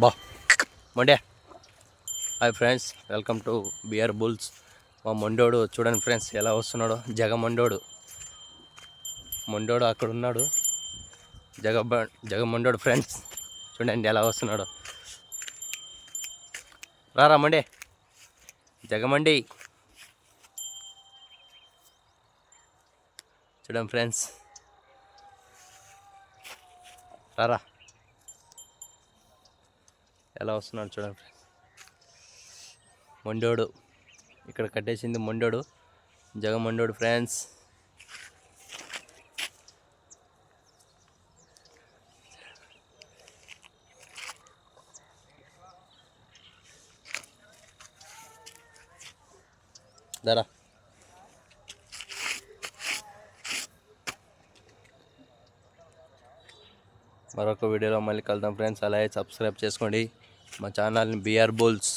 బా. మొండే. Hi friends welcome to BR bulls. మా మొండోడు చూడండి ఫ్రెండ్స్ ఎలా వస్తున్నాడో. జగ మొండోడు. మొండోడు అక్కడ ఉన్నాడు. జగ బ- జగ మొండోడు ఫ్రెండ్స్ చూడండి ఎలా వస్తున్నాడు. రారా మండే. జగమండి చూడండి ఫ్రెండ్స్. రారా. ఎలా వస్తున్నాడు చూడండి ఫ్రెండ్స్. మొండోడు. ఇక్కడ కట్టేసింది మొండోడు. జగమొండోడు ఫ్రెండ్స్. దరా. మరొక వీడియోలో మళ్ళీ కలుద్దాం ఫ్రెండ్స్. అలాగే సబ్స్క్రైబ్ చేసుకోండి. మా ఛానల్ని బీఆర్ బుల్స్.